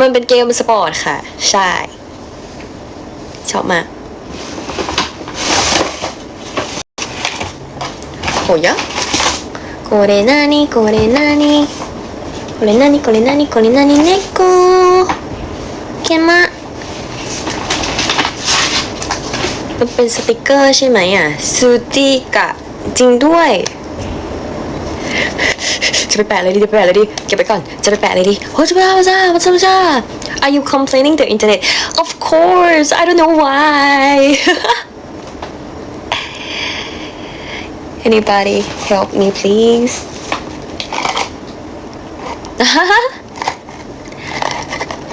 มันเป็นเกมสปอร์ตค่ะ ใช่ ชอบมากโหยะこれなにこれなにこれなにこれなにこれなに猫เคมะมันเป็นสติกเกอร์ใช่ไหมอ่ะซูติกะ จริงด้วย จะไปแปะเลยดิจะไปแปะเลยดิเก็บไปก่อนจะไปแปะเลยดิโอ้จะไปเอาจ้าจ้าจ้า Are you complaining the internet Of course I don't know why Anybody help me please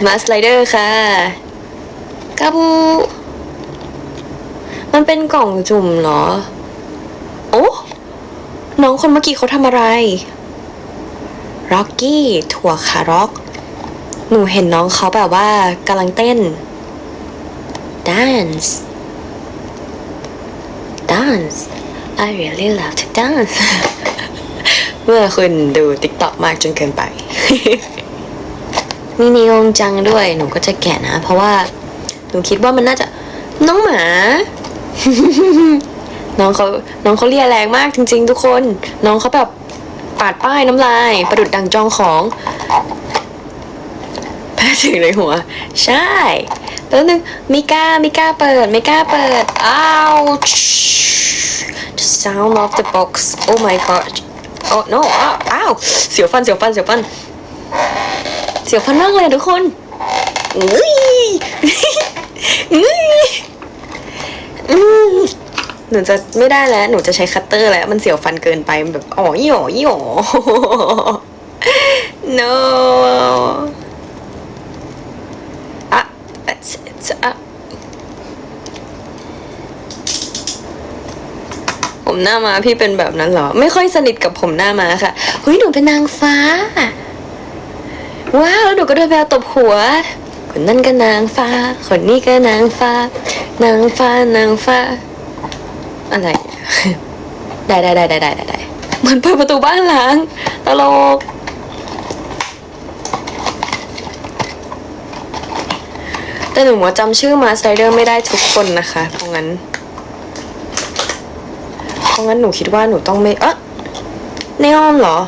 มาสไลเดอร์ค่ะกาบูมันเป็นกล่องจุ่มเหรอ โอ้ น้องคนเมื่อกี้เขาทำอะไร ร็อกกี้ถั่วคาร็อก หนูเห็นน้องเขาแบบว่ากำลังเต้น dance dance I really love to dance เมื่อคุณดูติ๊กต็อกมากจนเกินไป มีนิยงจังด้วย หนูก็จะแกะนะ เพราะว่า หนูคิดว่ามันน่าจะ น้องหมา น้องเขาน้องเขาเรียแรงมากจริง ๆ ทุกคน น้องเขาแบบ ปาดป้ายน้ำลาย ประดุดดังจองของแพ้ถึงในหัว ใช่แล้วนึงมิก้ามิก้าเปิดมิก้าเปิดอ้าว The sound of the box oh my god oh no อ้าวอ้าวเสียวฟันเสียวฟันเสียวฟัน เสียวฟันมากเลยทุกคนอุ้ยอุ้ยอืม หนูจะไม่ได้แล้ว หนูจะใช้คัตเตอร์แล้ว มันเสียวฟันเกินไปมันแบบอ๋อหย่อหย่อ no อะอะผมหน้ามาพี่เป็นแบบนั้นเหรอ ไม่ค่อยสนิทกับผมหน้ามาค่ะเฮ้ยหนูเป็นนางฟ้า ว้าวแล้วหนูก็โดนแมวตบหัวคนนั่นก็นางฟ้า คนนี้ก็นางฟ้า นางฟ้านางฟ้า อะไรได้ได้ได้ได้ได้ได้ได้เหมือนเปิดประตูบ้านล้างตลกแต่หนูว่าจำชื่อมาสไตเดอร์ไม่ได้ทุกคนนะคะ เพราะงั้น เพราะงั้นหนูคิดว่าหนูต้องไม่ เอ๊ะเนออนเหรอ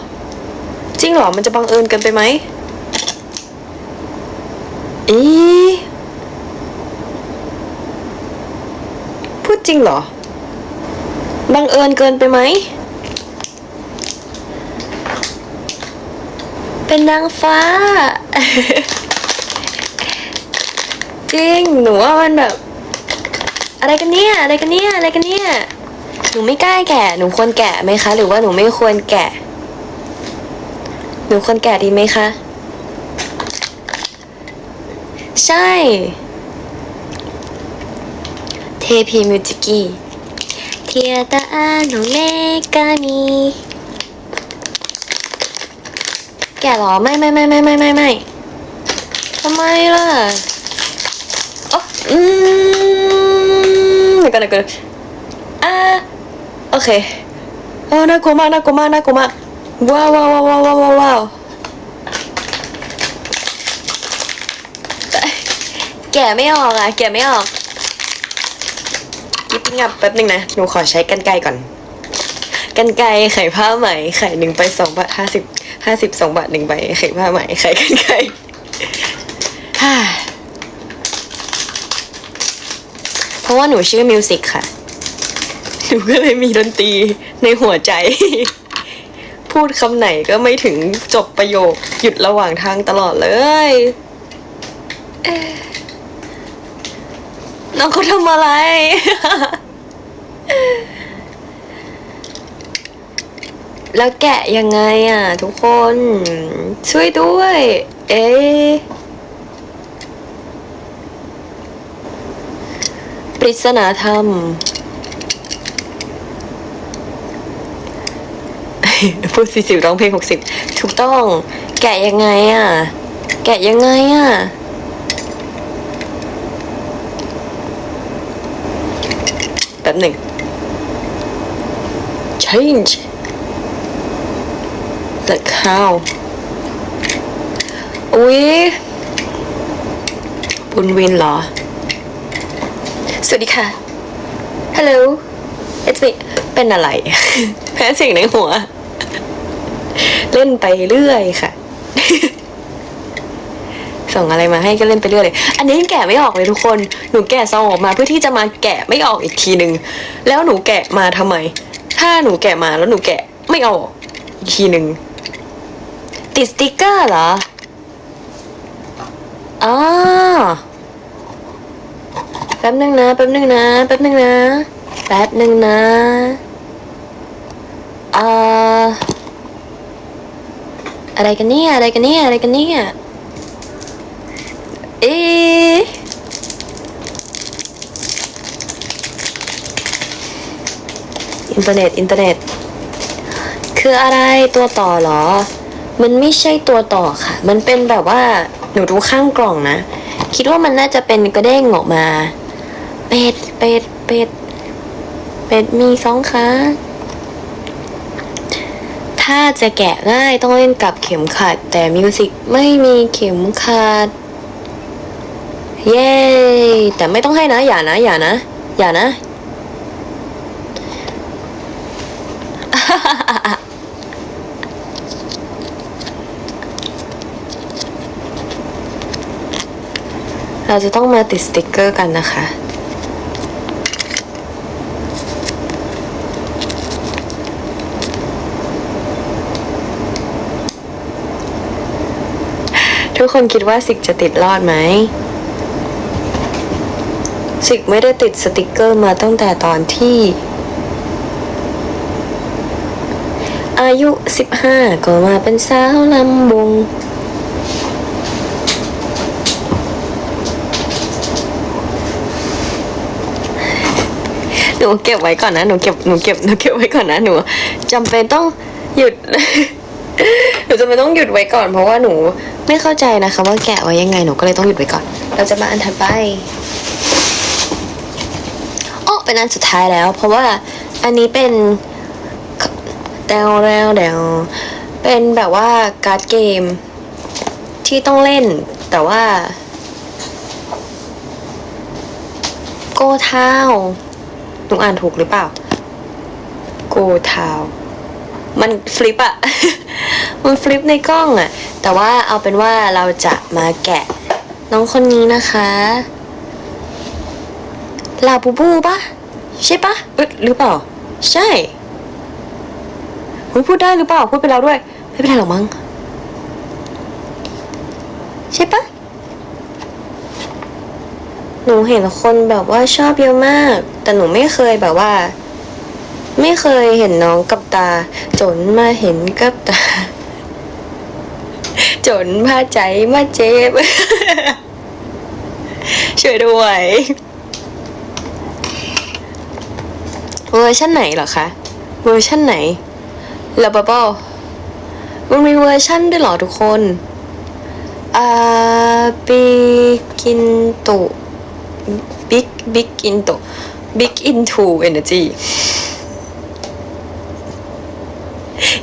จริงเหรอ มันจะบังเอิญเกินไปไหมอีพูดจริงเหรอ บังเอิญเกินไปไหม เป็นนางฟ้า จริง หนูว่ามันแบบ อะไรกันเนี่ย อะไรกันเนี่ย อะไรกันเนี่ย หนูไม่กล้าแกะ หนูควรแกะไหมคะ หรือว่าหนูไม่ควรแกะ หนูควรแกะดีไหมคะ ใช่ เทพีมิวจิกิ เทียตาโนเนกามิแกหรอไม่ไม่ไม่ไม่ไม่ไม่ไม่ทำไมล่ะอ๋ออืมเดี๋ยวก่อนเดี๋ยวก่อนอ่าโอเคโอ้น่ากลัวมากน่ากลัวมากน่ากลัวมากว้าวว้าวว้าวว้าวว้าวว้าวแกไม่ออกอะแกไม่ออก ยิบงับแป๊บหนึ่งนะ หนูขอใช้กันไกก่อน กันไกไข่ผ้าไหม ไข่หนึ่งไปสองบาทห้าสิบห้าสิบสองบาทหนึ่งใบไข่ผ้าไหม ไข่กันไก่เพราะว่าหนูชื่อมิวสิกค่ะ หนูก็เลยมีดนตรีในหัวใจ พูดคำไหนก็ไม่ถึงจบประโยค หยุดระหว่างทางตลอดเลย น้องเขาทำอะไร แล้วแกะยังไงอะ ทุกคน ช่วยด้วย เอ๊ปริศนาธรรม พูดสี่สิบร้องเพลงหกสิบถูกต้อง แกะยังไงอะ แกะยังไงอะ แป๊บหนึ่ง change the cow อุ๊ยบุญวินเหรอ สวัสดีค่ะฮัลโหล it's me เป็นอะไร แพ้เสียงในหัว เล่นไปเรื่อยค่ะ ส่งอะไรมาให้ก็เล่นไปเรื่อยเลย อันนี้ยังแกะไม่ออกเลยทุกคน หนูแกะซองออกมาเพื่อที่จะมาแกะไม่ออกอีกทีนึง แล้วหนูแกะมาทำไม ถ้าหนูแกะมาแล้วหนูแกะไม่ออกอีกทีนึง ติดสติกเกอร์เหรออ๋อแป๊บนึงนะแป๊บนึงนะแป๊บนึงนะแป๊บนึงนะอ่ออะไรกันเนี่ยอะไรกันเนี่ยอะไรกันเนี่ย เอะอินเทอร์เน็ต อินเทอร์เน็ต คืออะไรตัวต่อหรอ มันไม่ใช่ตัวต่อค่ะ มันเป็นแบบว่า หนูดูข้างกล่องนะ คิดว่ามันน่าจะเป็นกระเด้งออกมา เป็ด เป็ด เป็ด เป็ดมีสองขาถ้าจะแกะง่ายต้องเล่นกับเข็มขัด แต่มิวสิกไม่มีเข็มขัด เย้แต่ไม่ต้องให้นะ อย่านะ อย่านะ อย่านะ เราจะต้องมาติดสติกเกอร์กันนะคะทุกคนคิดว่าสิกจะติดรอดไหม สิกไม่ได้ติดสติกเกอร์มาตั้งแต่ตอนที่ อายุ 15 ก็มาเป็นสาวลำวงหนูเก็บไว้ก่อนนะ หนูเก็บ หนูเก็บ หนูเก็บไว้ก่อนนะ หนูจำเป็นต้องหยุด หนูจำเป็นต้องหยุดไว้ก่อน เพราะว่าหนูไม่เข้าใจนะคะว่าแกะไว้ยังไง หนูก็เลยต้องหยุดไว้ก่อน เราจะมาอันถัดไป เป็นอันสุดท้ายแล้ว เพราะว่าอันนี้เป็นแดวแดวแดวเป็นแบบว่าการ์ดเกมที่ต้องเล่น แต่ว่า โกเท้าหนูอ่านถูกหรือเปล่า โกเท้ามันฟลิปอะมันฟลิปในกล้องอะแต่ว่าเอาเป็นว่าเราจะมาแกะน้องคนนี้นะคะ ลาบูบูปะใช่ปะเอ๊ะหรือเปล่า ใช่อุ๊ยพูดได้หรือเปล่าพูดไปแล้วด้วย ไม่เป็นไรหรอกมั้งใช่ปะหนูเห็นคนแบบว่าชอบเยอะมาก แต่หนูไม่เคยแบบว่า ไม่เคยเห็นน้องกับตา จนมาเห็นกับตา จนพาใจมาเจ็บช่วยด้วย เวอร์ชันไหนเหรอคะ เวอร์ชันไหนลาบ b บ e มันมีเวอร์ชันด้วยเหรอทุกคนอ่าบิกินตุ big big into big into energy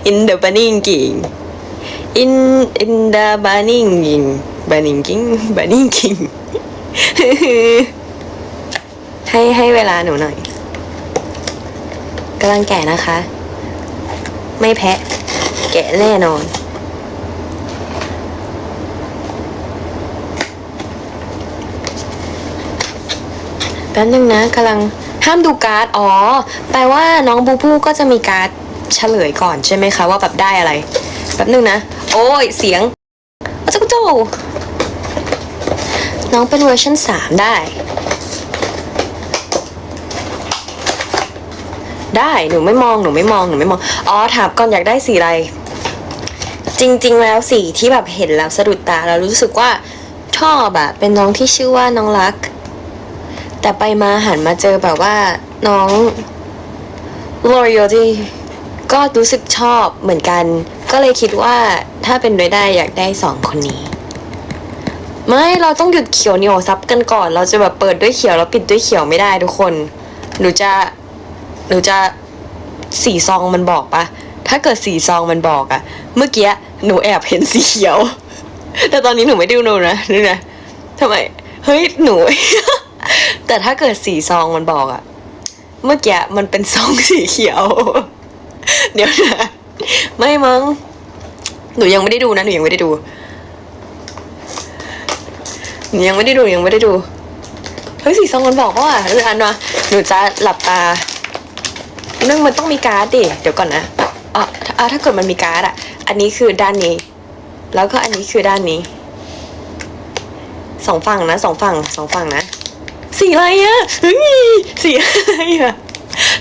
in the burning king in in the burning king burning king burning king ให้ให้เวลาหนูหน่อย กำลังแก่นะคะ ไม่แพ้แกะแน่นอนแป๊บนึงนะกำลังห้ามดูการ์ด อ๋อ แปลว่าน้องบูบูก็จะมีการ์ดเฉลยก่อนใช่ไหมคะว่าแบบได้อะไร แป๊บนึงนะ โอ้ย เสียงอ้เจ้าเจ้าน้องเป็นเวอร์ชันสามได้ ได้หนูไม่มองหนูไม่มองหนูไม่มองอ๋อถามก่อนอยากได้สีอะไร จริง ๆ แล้วสีที่แบบเห็นแล้วสะดุดตาแล้วรู้สึกว่าชอบอะเป็นน้องที่ชื่อว่าน้องรัก แต่ไปมาหันมาเจอแบบว่าน้อง Loyalty ก็รู้สึกชอบเหมือนกัน ก็เลยคิดว่าถ้าเป็นไปได้อยากได้สองคนนี้ ไม่เราต้องหยุดเขียวเหนียวซับกันก่อน เราจะแบบเปิดด้วยเขียวแล้วปิดด้วยเขียวไม่ได้ทุกคน หนูจะ หนูจะสีซองมันบอกปะถ้าเกิดสีซองมันบอกอะเมื่อกี้หนูแอบเห็นสีเขียว แต่ตอนนี้หนูไม่ดูหนูนะนี่นะทำไมเฮ้ยหนู แต่ถ้าเกิดสีซองมันบอกอะเมื่อกี้มันเป็นซองสีเขียว เดี๋ยวนะไม่มั้งหนูยังไม่ได้ดูนะหนูยังไม่ได้ดูหนูยังไม่ได้ดูยังไม่ได้ดูเฮ้ยสีซองมันบอกว่าหรืออันวะหนูจะหลับตา นึ่งมันต้องมีการ์ดดิ เดี๋ยวก่อนนะอะอะถ้าเกิดมันมีการ์ดอะ อันนี้คือด้านนี้ แล้วก็อันนี้คือด้านนี้ สองฝั่งนะสองฝั่งสองฝั่งนะ สีอะไรอะเฮ้ยสีอะไรอะ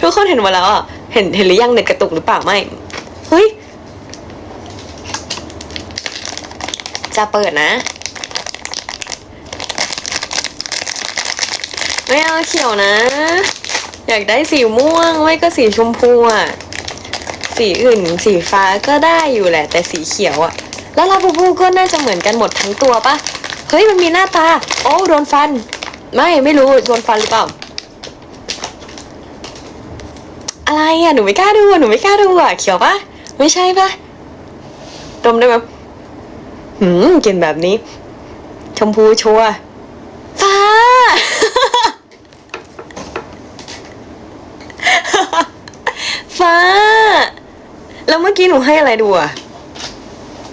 ทุกคนเห็นมาแล้วอะ เห็นเห็นหรือยังเน็ตกระตุกหรือเปล่าไม่ เฮ้ย จะเปิดนะไม่เอาเขียวนะ อยากได้สีม่วงไม่ก็สีชมพูอะ สีอื่นสีฟ้าก็ได้อยู่แหละ แต่สีเขียวอะ แล้วลาบูบูก็น่าจะเหมือนกันหมดทั้งตัวปะเฮ้ยมันมีหน้าตา โอ้โดนฟัน ไม่ไม่รู้โดนฟันหรือเปล่า อะไรอะหนูไม่กล้าดูอะหนูไม่กล้าดูอะเขียวปะไม่ใช่ปะดมได้ไหมหืมกลินแบบนี้ ชมพูชัวร์ฟ้า ฟ้า แล้วเมื่อกี้หนูให้อะไรดูอะ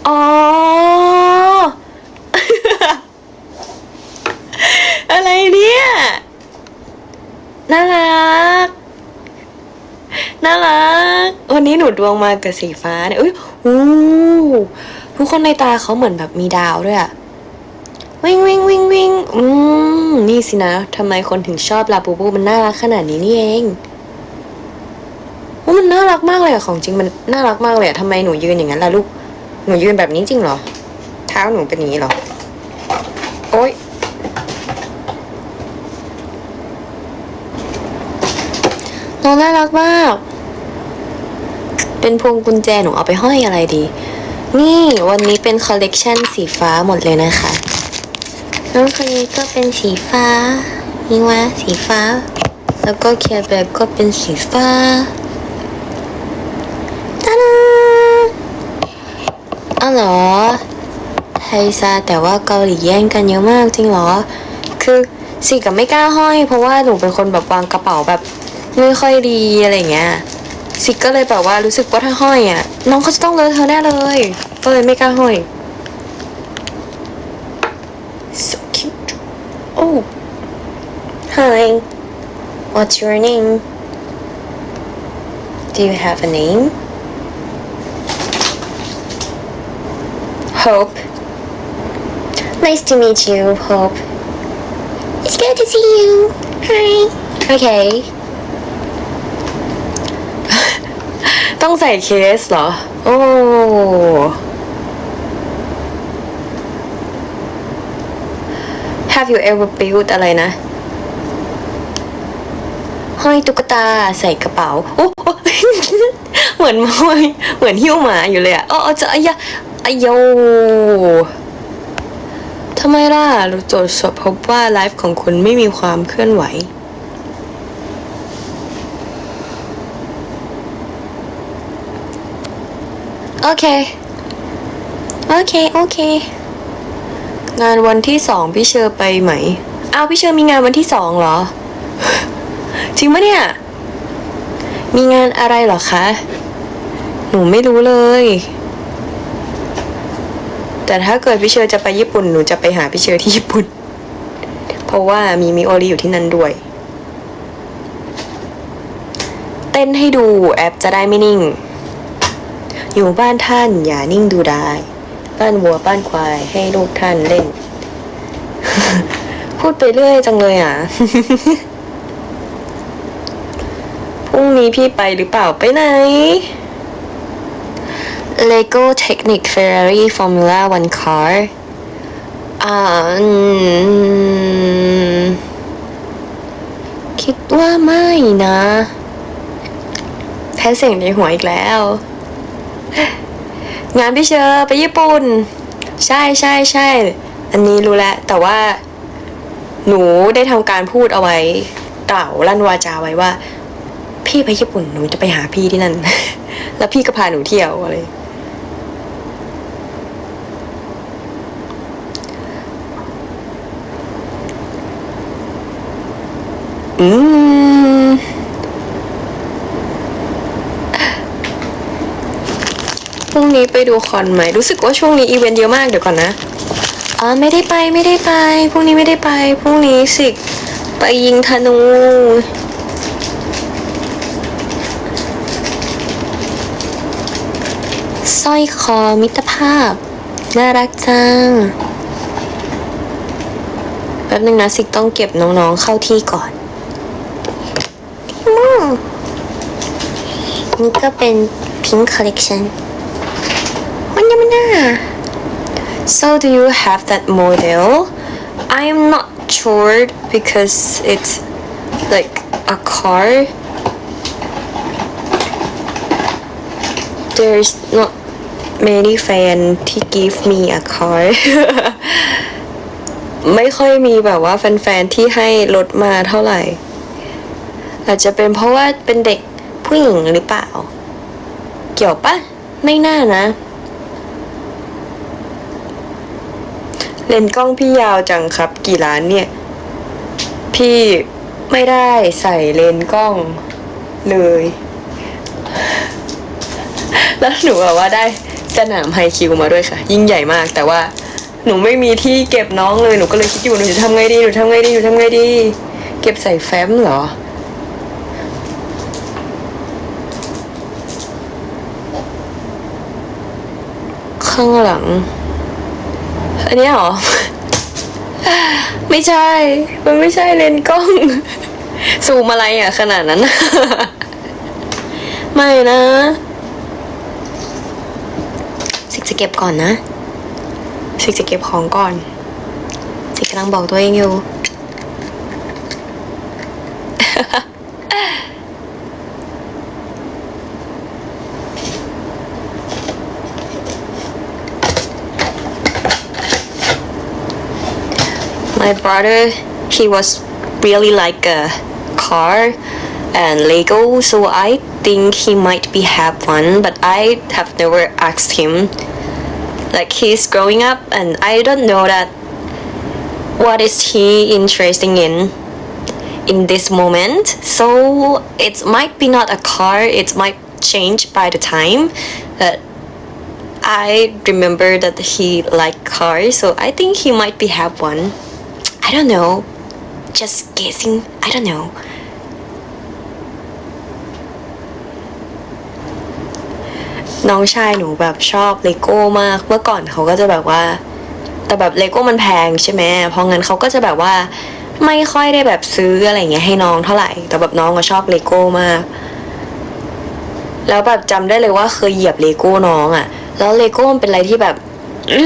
อ๋อ อะไรเนี่ย น่ารัก น่ารัก วันนี้หนูดวงมากับสีฟ้าเนี่ยอุ้ยอู้ทุกคนในตาเขาเหมือนแบบมีดาวด้วยอะวิ่งวิ่งวิ่งวิ่งอืมนี่สินะทำไมคนถึงชอบลาบูบูมันน่ารักขนาดนี้นี่เอง รักมากเลยอะของจริงมันน่ารักมากเลยอะทำไมหนูยืนอย่างนั้นล่ะลูก หนูยืนแบบนี้จริงเหรอ เท้าหนูเป็นอย่างนี้เหรอ โอ๊ยน้องน่ารักมาก เป็นพวงกุญแจหนูเอาไปห้อยอะไรดี นี่วันนี้เป็นคอลเลกชันสีฟ้าหมดเลยนะคะ น้องคนนี้ก็เป็นสีฟ้ายิงว่าสีฟ้า แล้วก็เคียร์แบกก็เป็นสีฟ้าตาดาอ้าวเหรอ ไทยซาแต่ว่าเกาหลีแย่งกันเยอะมากจริงเหรอ คือสิกับไม่กล้าห้อย เพราะว่าหนูเป็นคนแบบวางกระเป๋าแบบไม่ค่อยดีอะไรเงี้ยสิก็เลยแบบว่ารู้สึกว่าถ้าห้อยอะ น้องเขาจะต้องเลอะเธอแน่เลยก็เลยไม่กล้าห้อย so cute oh hi what's your name do you have a name Hope nice to meet you Hope it's good to see you hi okay ต้องใส่เคสเหรอ โอ้ Have you ever built อะไรนะ ห้อยตุ๊กตาใส่กระเป๋า โอ้ เหมือนห้อยเหมือนหิ้วหมาอยู่เลยอะอ๋อจะอายะ อายโยทำไมล่ะเราตรวจสอบพบว่าไลฟ์ของคุณไม่มีความเคลื่อนไหว โอเค โอเค โอเค งานวันที่สองพี่เชอร์ไปไหม อ้าวพี่เชอร์มีงานวันที่สองเหรอ จริงปะเนี่ย มีงานอะไรเหรอคะ หนูไม่รู้เลย แต่ถ้าเกิดพี่เชอร์จะไปญี่ปุ่นหนูจะไปหาพี่เชอร์ที่ญี่ปุ่น เพราะว่ามีมิโอริอยู่ที่นั่นด้วย เต้นให้ดูแอปจะได้ไม่นิ่ง อยู่บ้านท่านอย่านิ่งดูได้ บ้านวัวบ้านควายให้ลูกท่านเล่น พูดไปเรื่อยจังเลยอะพรุ่งนี้พี่ไปหรือเปล่าไปไหน Lego Technic Ferrari Formula One Car อ่าอืมคิดว่าไม่นะ แพ้เสียงในหัวอีกแล้ว งานพี่เชอร์ไปญี่ปุ่น ใช่ใช่ใช่ อันนี้รู้แล้ว แต่ว่า หนูได้ทำการพูดเอาไว้ กล่าวลั่นวาจาไว้ว่า พี่ไปญี่ปุ่นหนูจะไปหาพี่ที่นั่น แล้วพี่ก็พาหนูเที่ยวอะไร อืม พรุ่ง นี้ไปดูคอนไหมรู้สึกว่าช่วงนี้อีเวนต์เยอะมากเดี๋ยวก่อนนะอ๋อไม่ได้ไปไม่ได้ไปพรุ่งนี้ไม่ได้ไปพรุ่งนี้สิไปยิงธนูสร้อยคอมิตรภาพ น่ารักจังแป๊บนึงนะสิกต้องเก็บน้องๆเข้าที่ก่อนนี่ก็เป็น Pink Collection วันนี้มันน่า So do you have that model? I am not sure because it's like a car. There's not many fan ที่ give me a car ไม่ค่อยมีแบบว่าแฟนๆที่ให้รถมาเท่าไหร่ อาจจะเป็นเพราะว่าเป็นเด็กผู้หญิงหรือเปล่า เกี่ยวปะไม่น่านะ เลนส์กล้องพี่ยาวจังครับ กี่ล้านเนี่ย พี่ไม่ได้ใส่เลนส์กล้องเลย แล้วหนูแบบว่าได้สนามไฮคิวมาด้วยค่ะ ยิ่งใหญ่มากแต่ว่าหนูไม่มีที่เก็บน้องเลยหนูก็เลยคิดอยู่หนูจะทำไงดีหนูทำไงดีหนูทำไงดี เก็บใส่แฟ้มเหรอข้างหลัง อันนี้เหรอ ไม่ใช่ มันไม่ใช่เลนส์กล้อง ซูมอะไรอะขนาดนั้น ไม่นะสิกจะเก็บก่อนนะ สิกจะเก็บของก่อน สิกกำลังบอกตัวเองอยู่ my brother he was really like a car and lego so i think he might be have one but i have never asked him. Like he's growing up and i don't know that what is he interested in in this moment. So it might be not a car it might change by the time but i remember that he liked cars so i think he might be have one I don't know. Just guessing. I don't know. น้องชายหนูแบบชอบเลโก้มาก เมื่อก่อนเขาก็จะแบบว่า แต่แบบเลโก้มันแพงใช่ไหมเพราะงั้นเขาก็จะแบบว่า ไม่ค่อยได้แบบซื้ออะไรเงี้ยให้น้องเท่าไหร่ แต่แบบน้องก็ชอบเลโก้มาก แล้วแบบจำได้เลยว่าเคยเหยียบเลโก้น้องอะ่ะ แล้วเลโก้มันเป็นอะไรที่แบบ อื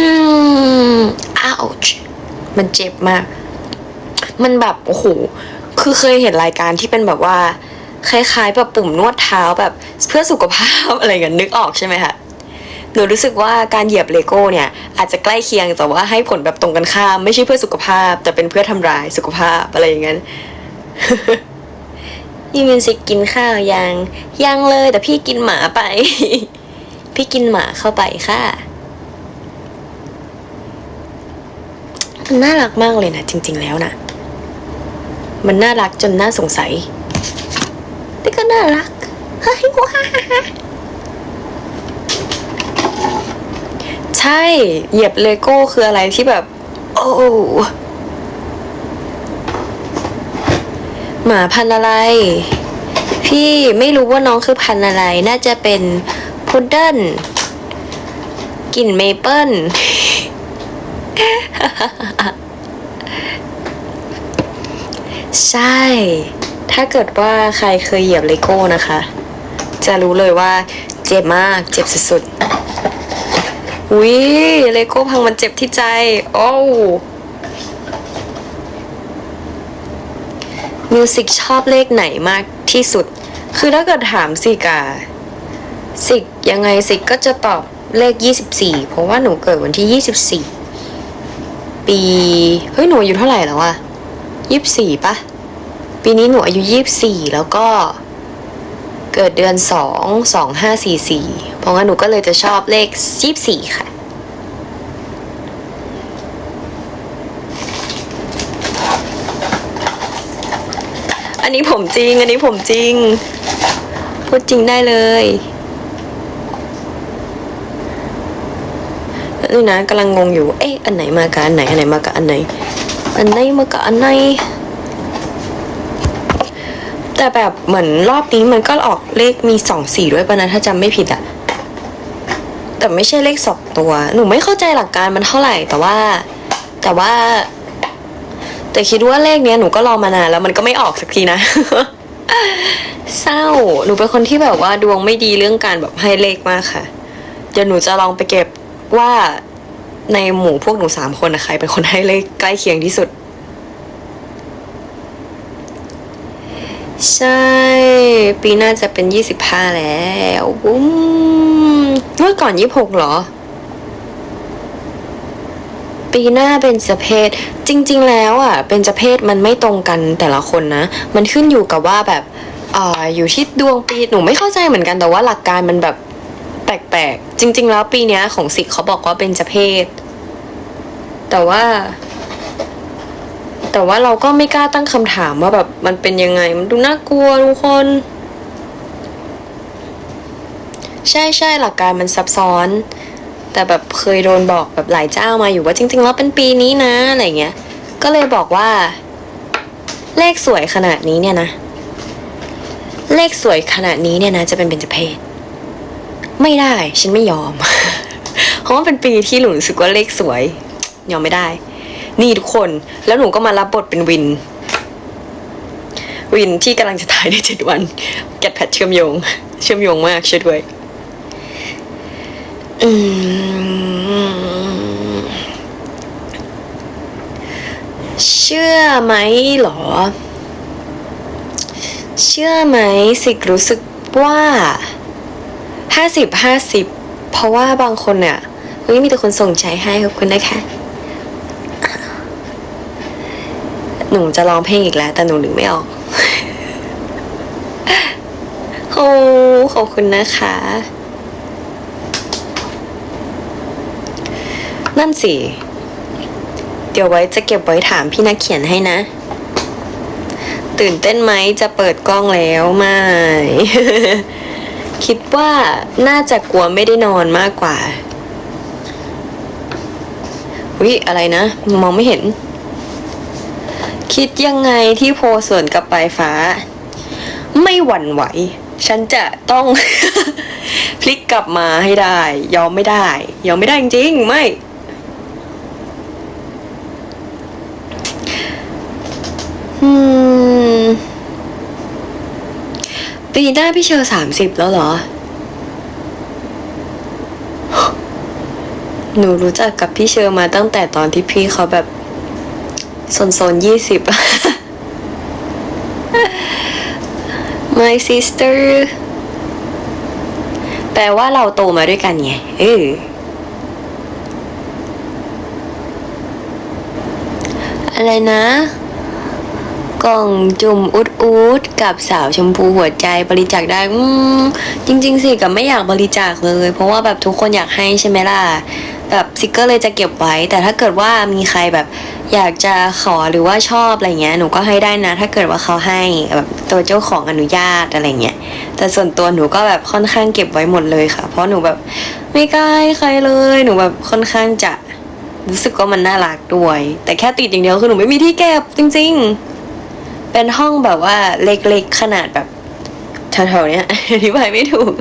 ม ouch มันเจ็บมาก มันแบบโอ้โหคือเคยเห็นรายการที่เป็นแบบว่า คล้ายๆแบบปุ่มนวดเท้าแบบเพื่อสุขภาพอะไรกันนึกออกใช่ไหมคะหนูรู้สึกว่าการเหยียบเลโก้เนี่ย อาจจะใกล้เคียงแต่ว่าให้ผลแบบตรงกันข้าม ไม่ใช่เพื่อสุขภาพ แต่เป็นเพื่อทำร้ายสุขภาพอะไรอย่างนั้นยี่มินสิกกินข้าวยังยังเลยแต่พี่กินหมาไป พี่กินหมาเข้าไปค่ะน่ารักมากเลยนะจริง ๆ แล้วนะ มันน่ารักจนน่าสงสัย แต่ก็น่ารัก เฮ้ยว้าใช่ เหยียบเลโก้คืออะไรที่แบบ โอ้หมาพันอะไร พี่ไม่รู้ว่าน้องคือพันอะไร น่าจะเป็นพุดเดิ้ลกลิ่นเมเปิล ใช่ ถ้าเกิดว่าใครเคยเหยียบเลโก้นะคะ จะรู้เลยว่าเจ็บมาก เจ็บสุดๆอุ้ยเลโก้พังมันเจ็บที่ใจ โอ้มิวสิกชอบเลขไหนมากที่สุด คือถ้าเกิดถามสิกา สิกยังไงสิกก็จะตอบเลข 24 เพราะว่าหนูเกิดวันที่ 24 ปี เฮ้ย หนูอายุเท่าไหร่แล้วอะ 24ปะปีนี้หนูอายุ24แล้วก็เกิดเดือน2 2 5 4 4เพราะงั้นหนูก็เลยจะชอบเลข24ค่ะ อันนนี้ผมจริง อันนี้ผมจริง พูดจริงได้เลยนี่นะกำลังงงอยู่ เอ๊ะ อันไหนมากับอันไหน อันไหนมากับอันไหน อันไหนมากับอันไหนแต่แบบเหมือนรอบนี้มันก็ออกเลขมีสองสี่ด้วยปะนะถ้าจำไม่ผิดอะแต่ไม่ใช่เลขสองตัว หนูไม่เข้าใจหลักการมันเท่าไหร่แต่ว่า แต่ว่า แต่คิดว่าเลขเนี้ยหนูก็รอมานานแล้วมันก็ไม่ออกสักทีนะ เศร้าหนูเป็นคนที่แบบว่าดวงไม่ดีเรื่องการแบบให้เลขมากค่ะ เดี๋ยวหนูจะลองไปเก็บว่า ในหมู่พวกหนูสามคนนะใครเป็นคนให้เลขใกล้เคียงที่สุด ใช่ ปีหน้าจะเป็นยี่สิบห้าแล้ววุ้มเมื่อก่อนยี่หกเหรอ ปีหน้าเป็นจะเพศจริง ๆ แล้วอะ เป็นจะเพศมันไม่ตรงกันแต่ละคนนะ มันขึ้นอยู่กับว่าแบบอ่าอยู่ที่ดวงปีหนูไม่เข้าใจเหมือนกันแต่ว่าหลักการมันแบบแปลกๆ จริง ๆ แล้วปีนี้ของสิกเขาบอกว่าเป็นจะเพศ แต่ว่า แต่ว่าเราก็ไม่กล้าตั้งคำถามว่าแบบมันเป็นยังไง มันดูน่ากลัวทุกคน ใช่ใช่หลักการมันซับซ้อน แต่แบบเคยโดนบอกแบบหลายเจ้ามาอยู่ว่าจริง ๆ แล้วเป็นปีนี้นะอะไรเงี้ย ก็เลยบอกว่า เลขสวยขนาดนี้เนี่ยนะ เลขสวยขนาดนี้เนี่ยนะ จะเป็นเบญจเพศไม่ได้ ฉันไม่ยอม เพราะว่าเป็นปีที่หนูรู้สึกว่าเลขสวย ยอมไม่ได้ นี่ทุกคนแล้วหนูก็มารับบทเป็นวิน วินที่กำลังจะตายในเจ็ดวัน แกดแพทเชื่อมโยง เชื่อมโยงมากช่วยด้วยอืมเชื่อไหมเหรอ เชื่อไหมสิกรู้สึกว่าห้าสิบห้าสิบเพราะว่าบางคนเนี่ยเฮ้ยมีแต่คนส่งใจให้ขอบคุณนะคะ หนูจะร้องเพลงอีกแล้ว แต่หนูนึกไม่ออก โอ้ขอบคุณนะคะ นั่นสิ เดี๋ยวไว้จะเก็บไว้ถามพี่นักเขียนให้นะ ตื่นเต้นไหมจะเปิดกล้องแล้วไม่ คิดว่าน่าจะกลัวไม่ได้นอนมากกว่าวิอะไรนะ มองไม่เห็น คิดยังไงที่โพสวนกับปลายฟ้า ไม่หวั่นไหว ฉันจะต้อง พลิกกลับมาให้ได้ ยอมไม่ได้ ยอมไม่ได้จริงๆ ไม่ อืม ปีหน้าพี่เชอสามสิบแล้วเหรอ หนูรู้จักกับพี่เชอมาตั้งแต่ตอนที่พี่เขาแบบ โซนๆยี่สิบ My sister แปลว่าเราโตมาด้วยกันไง เอออะไรนะ กล่องจุ่มอุดอุดกับสาวชมพูหัวใจบริจาคได้จริง ๆ สิกับไม่อยากบริจาคเลย เพราะว่าแบบทุกคนอยากให้ใช่ไหมล่ะ แบบซิกเกอร์เลยจะเก็บไว้ แต่ถ้าเกิดว่ามีใครแบบ อยากจะขอหรือว่าชอบอะไรเงี้ยหนูก็ให้ได้นะ ถ้าเกิดว่าเขาให้แบบตัวเจ้าของอนุญาตอะไรเงี้ยแต่ส่วนตัวหนูก็แบบค่อนข้างเก็บไว้หมดเลยค่ะ เพราะหนูแบบไม่กล้าให้ใครเลยหนูแบบค่อนข้างจะรู้สึกว่ามันน่ารักด้วย แต่แค่ติดอย่างเดียวคือหนูไม่มีที่เก็บจริง ๆ เป็นห้องแบบว่าเล็กๆขนาดแบบแถวๆเนี้ยอธิบายไม่ถูก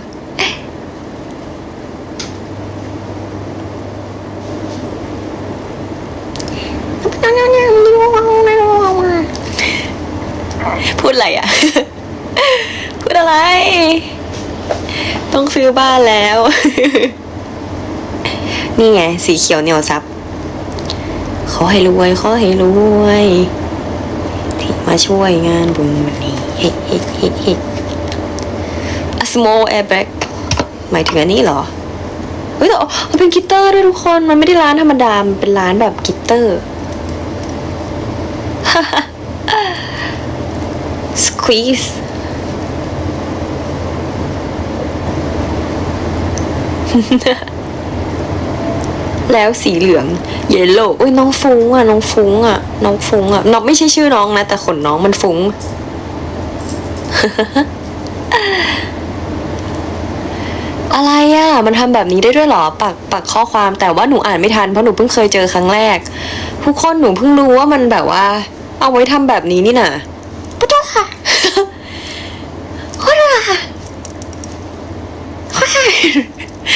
พูดอะไรอะ พูดอะไร ต้องซื้อบ้านแล้ว นี่ไง สีเขียวเหนียวซับขอให้รวยขอให้รวยที่มาช่วยงานบุญวันนี้เฮ้เฮ้เฮ้เฮ้ A small airbag หมายถึงอันนี้เหรอ เฮ้ยแต่อ๋อมันเป็นกิตเตอร์ด้วยทุกคน มันไม่ได้ร้านธรรมดา มันเป็นร้านแบบกิตเตอร์ squeeze แล้วสีเหลือง เยลโล่อุ้ยน้องฟุ้งอะ น้องฟุ้งอะ น้องฟุ้งอะ น้องไม่ใช่ชื่อน้องนะ แต่ขนน้องมันฟุ้ง อะไรอะ่ะ มันทำแบบนี้ได้ด้วยหรอ ปักปักข้อความแต่ว่าหนูอ่านไม่ทันเพราะหนูเพิ่งเคยเจอครั้งแรก ทุกคนหนูเพิ่งรู้ว่ามันแบบว่า เอาไว้ทำแบบนี้นี่น่ะปุ๊บค่ะโคตรค่ะ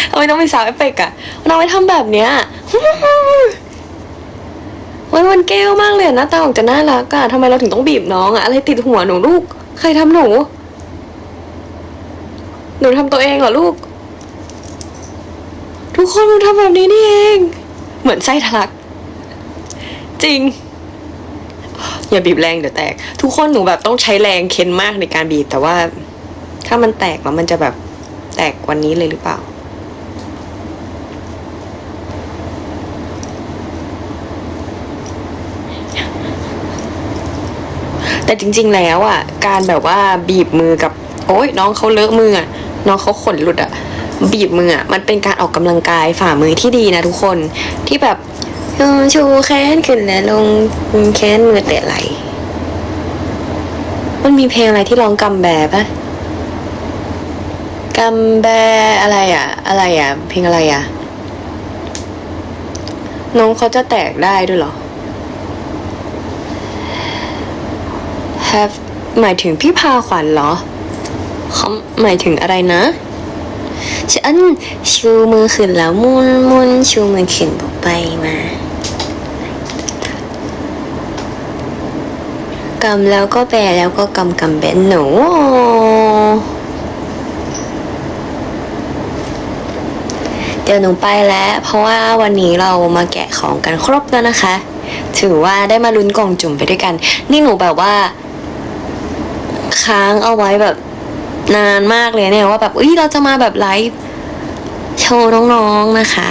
เอาไว้ต้องมีสาวเอฟเฟกต์อะมันเอาไว้ทำแบบเนี้ยโอ้ยมันแก้วมากเลยอะหน้าตาออกจะน่ารักอะทำไมเราถึงต้องบีบน้องอะอะไรติดหัวหนูลูก ใครทำหนู หนูทำตัวเองเหรอลูก ทุกคนมันทำแบบนี้นี่เอง เหมือนไส้ทะลัก จริง อย่าบีบแรงเดี๋ยวแตก ทุกคนหนูแบบต้องใช้แรงเค้นมากในการบีบ แต่ว่า ถ้ามันแตกแล้วมันจะแบบแตกวันนี้เลยหรือเปล่า แต่จริง ๆ แล้วอะ การแบบว่าบีบมือกับ โอ้ยน้องเขาเลอะมืออะน้องเขาขนหลุดอะบีบมืออะมันเป็นการออกกำลังกายฝ่ามือที่ดีนะทุกคนที่แบบ ชูแขนขึ้นและลงแขนมือเตะไหล มันมีเพลงอะไรที่ร้องกำแบปะกำแบอะไรอะ อะไรอะ เพลงอะไรอะ น้องเขาจะแตกได้ด้วยเหรอ have หมายถึงพี่พาขวัญเหรอเขาหมายถึงอะไรนะฉันชูมือขึ้นแล้วมุนมุนชูมือขึ้นบอกไปมา กำแล้วก็แบแล้วก็กำกำแบนหนูเดี๋ยวหนูไปแล้ว เพราะว่าวันนี้เรามาแกะของกันครบแล้วนะคะ ถือว่าได้มาลุ้นกล่องจุ่มไปด้วยกัน นี่หนูแบบว่า ค้างเอาไว้แบบนานมากเลยเนี่ยว่าแบบเอ้ยเราจะมาแบบไลฟ์โชว์น้องๆนะคะ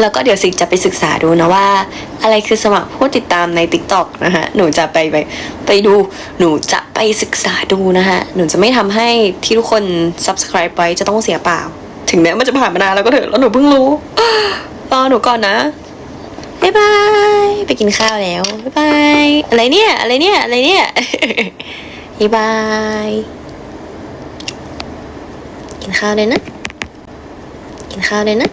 แล้วก็เดี๋ยวสิจะไปศึกษาดูนะว่า อะไรคือสมัครผู้ติดตามใน t ิ k t o k นะคะหนูจะไปไปไปดูหนูจะไปศึกษาดูนะคะหนูจะไม่ทำให้ที่ทุกคน subscribe ไว้จะต้องเสียเปล่า ถึงแม้มันจะผ่านมานานแล้วก็เถอะแล้วหนูเพิ่งรู้รอหนูก่อนนะบ๊ายบายไปกินข้าวแล้วบ๊ายบายอะไรเนี่ยอะไรเนี่ยอะไรเนี่ยบ๊ายบายกินข้าวเลยนะกินข้าวเลยนะ